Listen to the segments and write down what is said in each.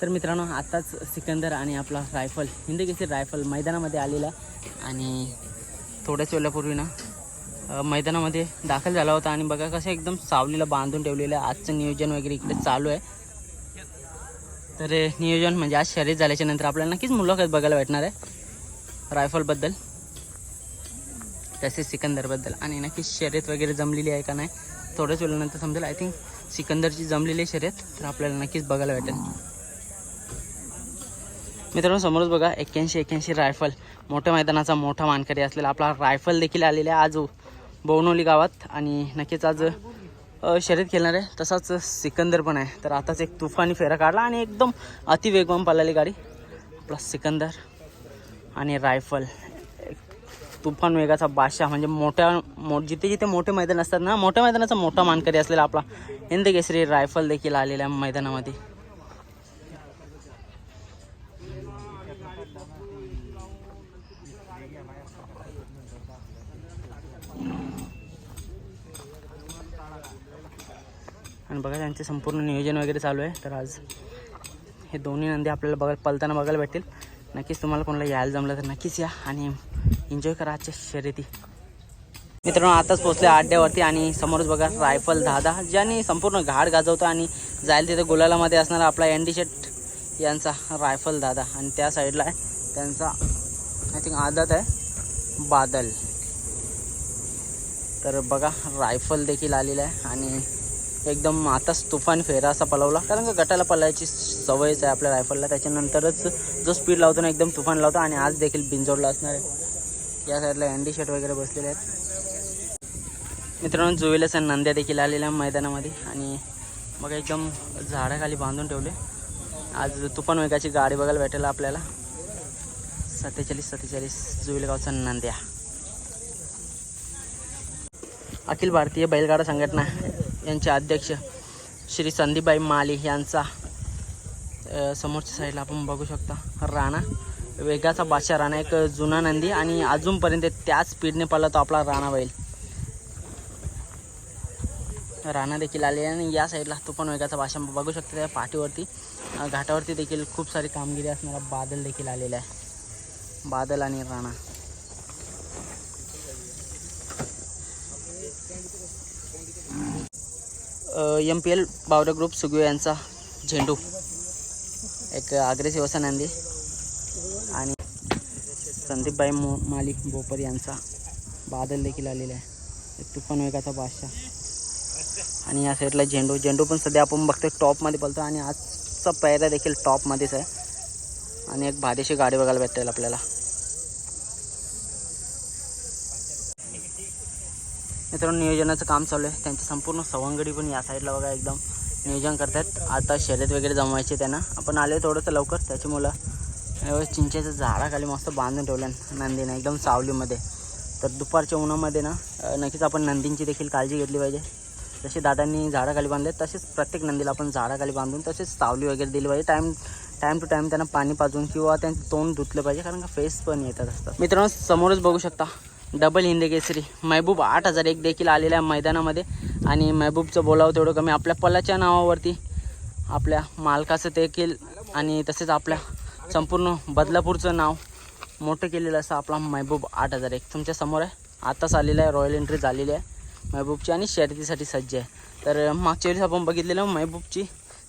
तर मित्रांनो आत्ताच सिकंदर आणि आपला रायफल हिंदकेसरी रायफल मैदानामध्ये आलेला आणि थोड्याच वेळापूर्वी ना मैदानामध्ये दाखल झाला होता. आणि बघा कसं एकदम सावलीला बांधून ठेवलेलं आहे. आजचं नियोजन वगैरे इकडे चालू आहे. तर हे नियोजन म्हणजे आज शर्यत झाल्याच्यानंतर आपल्याला नक्कीच मुलाखत बघायला भेटणार आहे. रायफलबद्दल तसेच सिकंदरबद्दल आणि नक्कीच शर्यत वगैरे जमलेली आहे का नाही थोड्याच वेळानंतर समजेल. आय थिंक सिकंदरची जमलेली आहे शर्यत तर आपल्याला नक्कीच बघायला भेटेल. मित्रांनो समोरच बघा एक्क्याऐंशी एक्क्याऐंशी रायफल. मोठ्या मैदानाचा मोठा मानकरी असलेला आपला रायफल देखील आलेला आहे आज बोवनोली गावात. आणि नक्कीच आज शर्यत खेळणार आहे. तसाच सिकंदर पण आहे. तर आताच एक तुफानी फेरा काढला आणि एकदम अतिवेगवान पळाली गाडी. आपला सिकंदर आणि रायफल. एक तुफान वेगाचा बादशाह. म्हणजे मोठ्या मो जिथे जिथे मोठे मैदान असतात ना मोठ्या मैदानाचा मोठा मानकरी असलेला आपला हिंद केसरी रायफल देखील आलेला आहे मैदानामध्ये. आणि बघा त्यांचे संपूर्ण नियोजन वगैरे चालू आहे. तर आज हे दोन्ही नंदी आपल्याला बघायला पलताना बघायला भेटतील. नक्कीच तुम्हाला कोणाला यायला जमलं तर नक्कीच या आणि एन्जॉय करा आजच्या शर्यती. मित्रांनो आताच पोचले आड्ड्यावरती आणि समोरच बघा रायफल दादा ज्याने संपूर्ण घाट गाजवतो आणि जायला तिथे गुलालामध्ये असणारा आपला एंडी शेट यांचा रायफल दादा. आणि त्या साईडला आहे त्यांचा आय थिंक आदत आहे बादल. तर बघा रायफल देखील आलेला आहे आणि एकदम आताच तुफान फेरा असा पलवला. कारण का गटाला पलायची सवयच आहे आपल्या रायफलला त्याच्यानंतरच जो स्पीड लावतो ना एकदम तुफान लावतो आणि आज देखील बिंजोडला असणार आहे. या साईडला अँडी शर्ट वगैरे बसलेले आहेत. मित्रांनो जुवेलस आणि नंद्या देखील आलेल्या मैदानामध्ये. आणि मग एकदम झाडाखाली बांधून ठेवले. आज तुफान वेगाची गाडी बघायला भेटेल आपल्याला. सत्तेचाळीस सत्तेचाळीस जुवेलगावचा नंद्या. अखिल भारतीय बैलगाडा संघटना यांचे अध्यक्ष श्री संदीपबाई माले यांचा समोरच्या साईडला आपण बघू शकता. राणा वेगाचा बादशाह राणा एक जुना नंदी आणि अजूनपर्यंत त्याच स्पीडने तो आपला राणा बैल. राणा देखील आले आणि या साईडला तो पण वेगाचा भाषा बघू शकता. त्या पाठीवरती घाटावरती देखील खूप सारी कामगिरी असणारा बादल देखील आलेला आहे. बादल आणि राणा. एम पी एल बावरा ग्रुप सुगवे यांचा झेंडू. एक अग्रेसिव्ह असा नंदी. आणि संदीपबाई मो मालिक बोपर यांचा बादल देखील आलेला आहे. एक तुफान वेगाचा बादशाह. आणि या साईडला झेंडू. झेंडू पण सध्या आपण बघतो टॉपमध्ये बोलतो आणि आजचा पैरा देखील टॉपमध्येच आहे. आणि एक भारीशी गाडी बघायला भेटेल आपल्याला. मित्रांनो नियोजनाचं काम चालू आहे. त्यांची संपूर्ण सवंगडी पण या साईडला बघा एकदम नियोजन करतात आता शर्यत वगैरे जमवायचे त्यांना. आपण आले थोडंसं लवकर. त्याच्यामुळं अं, चिंचेचं झाडाखाली मस्त बांधून ठेवल्या नंदीनं. एकदम सावलीमध्ये. तर दुपारच्या उन्हामध्ये ना नक्कीच आपण नंदींची देखील काळजी घेतली पाहिजे. जसे दादांनी झाडाखाली बांधले तसेच प्रत्येक नंदीला आपण झाडाखाली बांधून तसेच सावली वगैरे दिली पाहिजे. टाईम टाईम टू टाईम त्यांना पाणी पाजून किंवा त्यांचं तोंड धुतलं पाहिजे कारण का फेस पण येतात असतात. मित्रांनो समोरच बघू शकता. डबल हिंदकेसरी महबूब आठ हजार एक देखील आलेला आहे मैदानामध्ये. आणि महबूबचं बोलावं तेवढं कमी. आपल्या पलाच्या नावावरती आपल्या मालकाचं देखील आणि तसेच आपल्या संपूर्ण बदलापूरचं नाव मोठं केलेलं असं आपला महबूब आठ हजार एक. तुमच्यासमोर आहे. आत्ताच आलेलं आहे. रॉयल एंट्री झालेली आहे. महबूबची आणि शर्यतीसाठी सज्ज आहे. तर मागच्या वेळेस आपण बघितलेलं महबूबची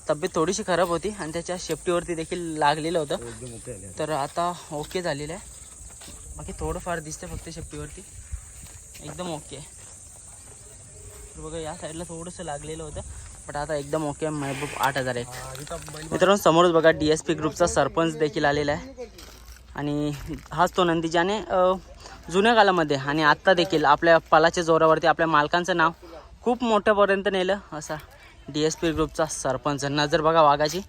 तब्येत थोडीशी खराब होती आणि त्याच्या शेफ्टीवरती देखील लागलेलं होतं. तर आता ओके झालेलं आहे. बाकी थोडंफार दिसतं फक्त शेफ्टीवरती एकदम ओके आहे. बघा या साईडला थोडंसं लागलेलं होतं बट आता एकदम ओके आहे. महबूब आठ हजार एक मित्रांनो समोरच बघा डी एस पी ग्रुपचा सरपंच देखील आलेला आहे. आणि हाच तो नंदी ज्याने जुन्या काळामध्ये आणि आत्ता देखील आपल्या पालाच्या जोरावरती आपल्या मालकांचं नाव खूप मोठ्यापर्यंत नेलं असा डी एस पी ग्रुपचा सरपंच. नजर बघा वाघाची.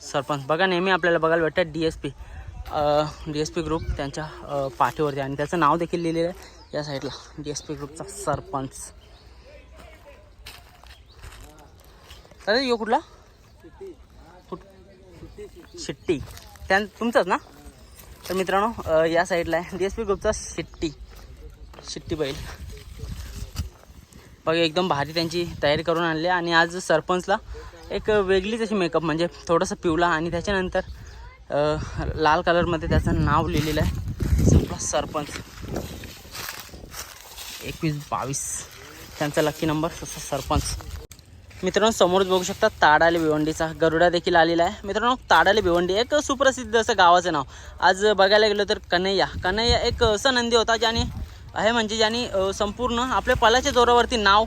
सरपंच. बघा नेहमी आपल्याला बघायला भेटतं D S P D S P group त्यांच्या पाठीवरती. आणि त्याचं नाव देखील लिहिलेलं आहे या साईडला डी एस पी ग्रुपचा सरपंच. अरे यो कुठला? कुठ? शिट्टी. त्या तुमचाच ना? तर मित्रांनो या साईडला आहे. डी एस पी ग्रुपचा शिट्टी. शिट्टी बैल. बघा एकदम भारी त्यांची तयारी करून आणली आणि आज सरपंचला एक वेगळीच अशी मेकअप म्हणजे थोडंसं पिवला आणि त्याच्यानंतर लाल कलरमध्ये त्याचं नाव लिहिलेलं आहे. आपला सरपंच. एकवीस बावीस. त्यांचा लक्की नंबर तसा सरपंच. मित्रांनो समोरच बघू शकता ताडाले भिवंडीचा. गरुडा देखील आलेला आहे. मित्रांनो ताडाले भिवंडी एक सुप्रसिद्ध असं गावाचं नाव. आज बघायला गेलो तर कन्हैया. कन्हैया एक असं नंदी होता ज्याने आहे म्हणजे ज्याने संपूर्ण आपल्या पलाच्या जोरावरती नाव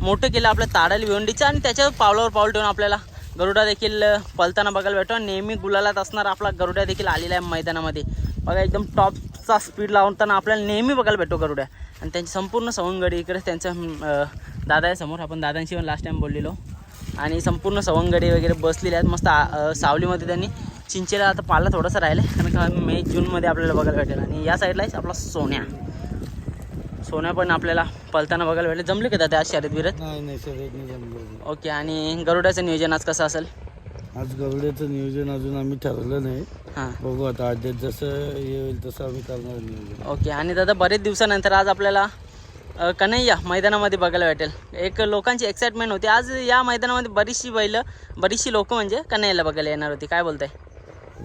मोठं केलं आपल्या ताडायला भिवंडीचं आणि त्याच्या पावलावर पाऊल ठेवून आपल्याला गरुडा देखील पलताना बघायला भेटतो. नेहमी गुलालात असणारा आपला गरुड्या देखील आलेला आहे मैदानामध्ये. बघा एकदम टॉपचा स्पीड लावताना आपल्याला नेहमी बघायला भेटतो गरुड्या आणि त्यांची संपूर्ण सवंगडी इकडे त्यांचं दादा आहे समोर. आपण दादांशी पण लास्ट टाइम बोललेलो. आणि संपूर्ण सवंगडी वगैरे बसलेले आहेत. मस्त सावलीमध्ये त्यांनी चिंचेला आता पाला थोडंसं राहिलं आहे कारण का मे जूनमध्ये आपल्याला बघायला भेटेल. आणि या साईडलाच आपला सोन्या. सोन्या पण आपल्याला पलताना बघायला भेटेल. जमले का दादा आज शर्यत बिरत? नाही नाही शर्यत नाही जमलं ओके आणि गरुडाचं नियोजन आज कसं असेल? आज गवड्याचं नियोजन अजून आम्ही ठरवलं नाही. हां. बघू आता आज जसं येईल तसं आम्ही करणार नियोजन. ओके आणि दादा बरेच दिवसानंतर आज आपल्याला अ, कन्हैया मैदानामध्ये बघायला भेटेल. एक लोकांची एक्साइटमेंट होती. आज या मैदानामध्ये बरीचशी बैलं बरीचशी लोक म्हणजे कन्हैयाला बघायला येणार होती. काय बोलताय?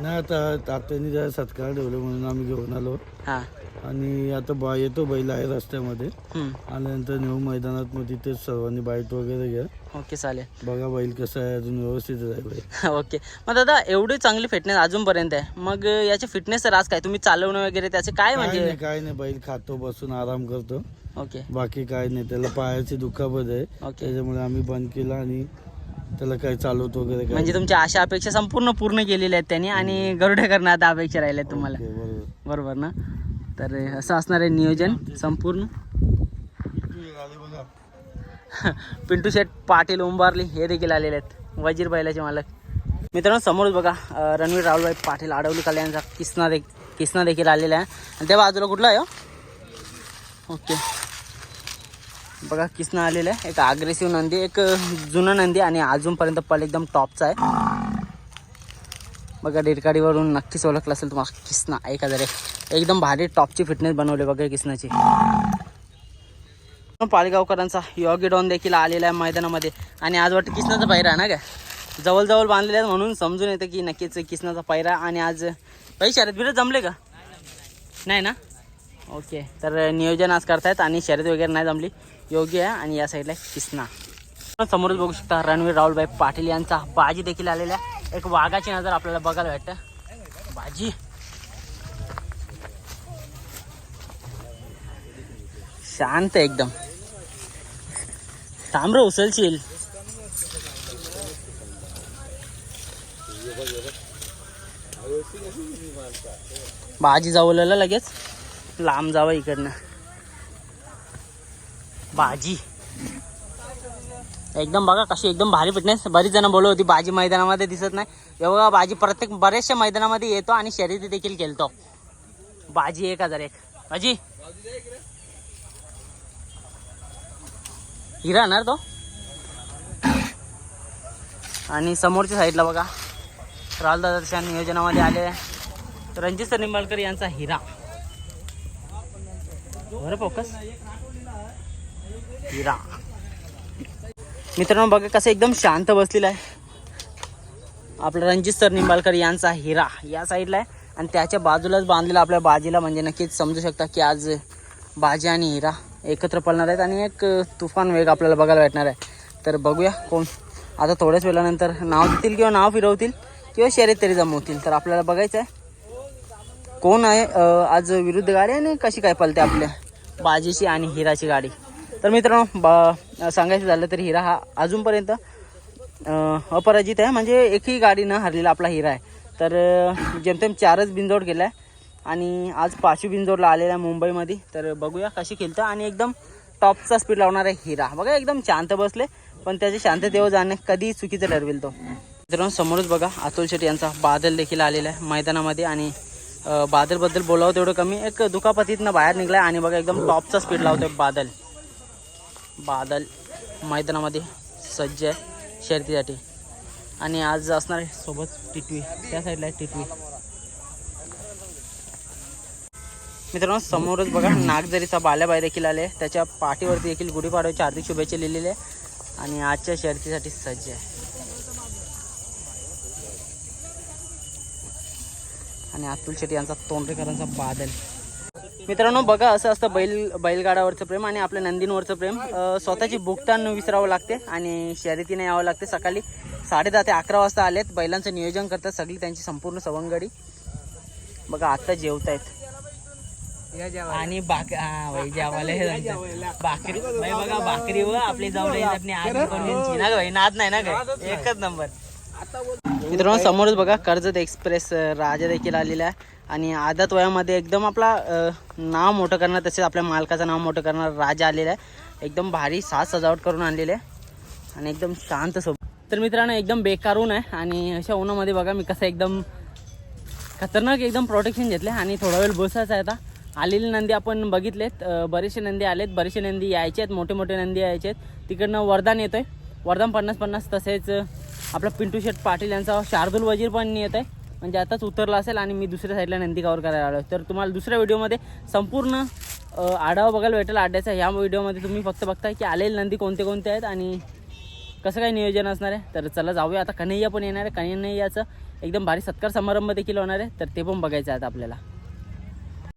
नाही आता तात्याने जरा सत्कार ठेवले म्हणून आम्ही घेऊन आलो. हां. आणि आता बा येतो बैल आहे रस्त्यामध्ये. आल्यानंतर नेऊ मैदानात मग तिथेच सर्वांनी बाईट वगैरे घ्या. ओके चालेल. बघा बैल कसं आहे अजून व्यवस्थित आहे बैल. ओके. मग दादा एवढी चांगली फिटनेस अजूनपर्यंत आहे. मग याची फिटनेस राज काय? तुम्ही चालवणं वगैरे त्याचे काय काय म्हणजे? नाही काय नाही बैल खातो बसून आराम करतो. ओके. बाकी काय नाही त्याला पायाची दुखापत आहे. ओके. त्याच्यामुळे आम्ही बंद केला आणि त्याला काही चालवतो वगैरे काय म्हणजे तुमच्या आशा अपेक्षा संपूर्ण पूर्ण केलेल्या आहेत त्यांनी आणि गरुडे करणं आता अपेक्षा राहिल्या आहेत तुम्हाला. ओके, बरोबर. बरोबर ना? तर असं असणार आहे नियोजन संपूर्ण. पिंटू शेठ पाटील उंबारली हे देखील आलेले आहेत. वजीर बैलाचे मालक. मित्रांनो समोरच बघा अं, रणवीर राहुलभाई पाटील आडवली कल्याणचा किसना दे किसना देखील आलेला आहे. आणि त्या बाजूला कुठला आहे हो? ओके. बघा किसनं आलेलं आहे. एक अग्रेसिव्ह नंदी एक जुना नंदी आणि अजूनपर्यंत पल एकदम टॉपचा आहे. बघा डेडकाडीवरून नक्कीच ओळखलं असेल तुम्हाला किसना. एक हजार एकदम भारी टॉपची फिटनेस बनवली बघा किसनाची. पालगावकरांचा योगी डॉन देखील आलेला आहे मैदानामध्ये. आणि आज वाटतं किसनाचा पायरा आहे ना काय जवळजवळ बांधलेले आहेत म्हणून समजून येतं की नक्कीच किसनाचा पायरा आणि आज काही शर्यत बिरत जमले का? नाही ना? ओके तर नियोजन आज करतायत आणि शर्यत वगैरे नाही जमली. योगी आहे आणि या साईडला आहे किसना. समोरच बघू शकता रणवीर राहुलभाई पाटील यांचा बाजी देखील आलेला आहे. एक वाघाची नजर आपल्याला बघायला भेटतं. बाजी. शांत एकदम. थांबर उचलशील. बाजी जावलेला लगेच. लांब जावं इकडनं. भाजी. एकदम बघा कशी एकदम भारी फिटनेस बरीच जण बोलत होती भाजी मैदानामध्ये दिसत नाही. एवढा भाजी प्रत्येक बऱ्याचशा मैदानामध्ये येतो आणि शर्यती देखील खेळतो. भाजी एक हजार एक. भाजी. हिरा ना तो? आणि समोरच्या साईडला बघा. राहुल दादाच्या नियोजनामध्ये आले. रणजित सर निंबाळकर यांचा हिरा. बरं फोकस हिरा मित्रांनो बघा कसं एकदम शांत बसलेला आहे. आपला रणजित सर निंबाळकर यांचा हिरा या साईडला आहे. आणि त्याच्या बाजूलाच बांधलेला आपल्या बाजीला म्हणजे नक्कीच समजू शकता की आज बाजी आणि हिरा एकत्र पळणार आहेत. आणि एक तुफान वेग आपल्याला बघायला भेटणार आहे. तर बघूया कोण. आता थोड्याच वेळानंतर नाव देतील किंवा नाव फिरवतील किंवा शर्यत तरी जमवतील. तर आपल्याला बघायचं आहे. कोण आहे आज विरुद्ध गाडी आणि कशी काय पलते आपल्या बाजीची आणि हिराची गाडी? तर मित्रांनो बा सांगायचं झालं तर हिरा हा अजूनपर्यंत अपराजित आहे. म्हणजे एकही गाडी न हरलेला आपला हिरा आहे. तर जेमतेम चारच बिनजोड केला आहे आणि आज पाचवी बिंजोडला आलेला आहे मुंबईमध्ये. तर बघूया कशी खेळतं आणि एकदम टॉपचा स्पीड लावणार आहे हिरा. बघा एकदम शांत बसले पण त्याच्या शांततेवर जाणे कधी चुकीचं ठरवेल तो. मित्रांनो समोरच बघा अतुल शेट्टी यांचा बादल देखील आलेला आहे मैदानामध्ये आणि बादलबद्दल बोलावं तेवढं कमी. एक दुखापतीतनं बाहेर निघलाय आणि बघा एकदम टॉपचा स्पीड लावतो बादल. बादल मैदानामध्ये सज्ज आहे शर्यतीसाठी. आणि आज असणार आहे सोबत टिटवी. त्या साईडला आहे टिटवी. मित्रांनो समोरच बघा नागझरीचा बाल्याबाई देखील आले. त्याच्या पाठीवरती देखील गुढीपाडव्याची हार्दिक शुभेच्छा लिहिलेले आहे. आणि आजच्या शर्यतीसाठी सज्ज आहे. आणि अतुल शेट्टी यांचा तोंडरेकरांचा बादल. मित्रांनो बघा असं असतं बैल बैलगाडावरचं प्रेम आणि आपल्या नंदींवरचं प्रेम. स्वतःची बुकतान विसरावं लागते आणि शर्यतीने यावं लागते सकाळी साडे दहा ते अकरा वाजता आलेत. बैलांचं नियोजन करतात सगळी त्यांची संपूर्ण सवंगडी. बघा आत्ता जेवत आहेत आणि बाक बघा व आपली जाऊ नाद नाही ना काय एकच नंबर. मित्रांनो समोरच बघा कर्जत एक्सप्रेस राजा देखील आलेला आहे. आणि आदत वयामध्ये एकदम आपला नाव मोठं करणार तसेच आपल्या मालकाचं नाव मोठं करणार राजा आलेला आहे. एकदम भारी साज सजावट करून आणलेले आहे. आणि एकदम शांत सोबत तर मित्रांनो एकदम बेकार ऊन आहे. आणि अशा उन्हामध्ये बघा मी कसं एकदम खतरनाक एकदम प्रोटेक्शन घेतले आणि थोडा वेळ बसायचा आहे आता. आलेले नंदी आपण बघितलेत. बरेचसे नंदी आलेत. बरेचसे नंदी यायचे आहेत. मोठे मोठे नंदी यायचे आहेत. तिकडनं वरदान येतोय. वरदान पन्नास पन्नास तसेच आपला पिंटू शेठ पाटील यांचा शार्दुल वजीर पण येत आहे म्हणजे आताच उतरला असेल आणि मी दुसऱ्या साईडला नंदी कवर करायला आलो तर तुम्हाला दुसऱ्या व्हिडिओमध्ये संपूर्ण आढावा बघायला भेटेल आड्याचा. ह्या व्हिडिओमध्ये तुम्ही फक्त बघताय की आलेले नंदी कोणते कोणते आहेत आणि कसं काय नियोजन असणार आहे. तर चला जाऊया. आता कन्हैया पण येणार आहे. कन्हैयाचं एकदम भारी सत्कार समारंभ देखील होणार आहे. तर ते पण बघायचं आहे आता आपल्याला.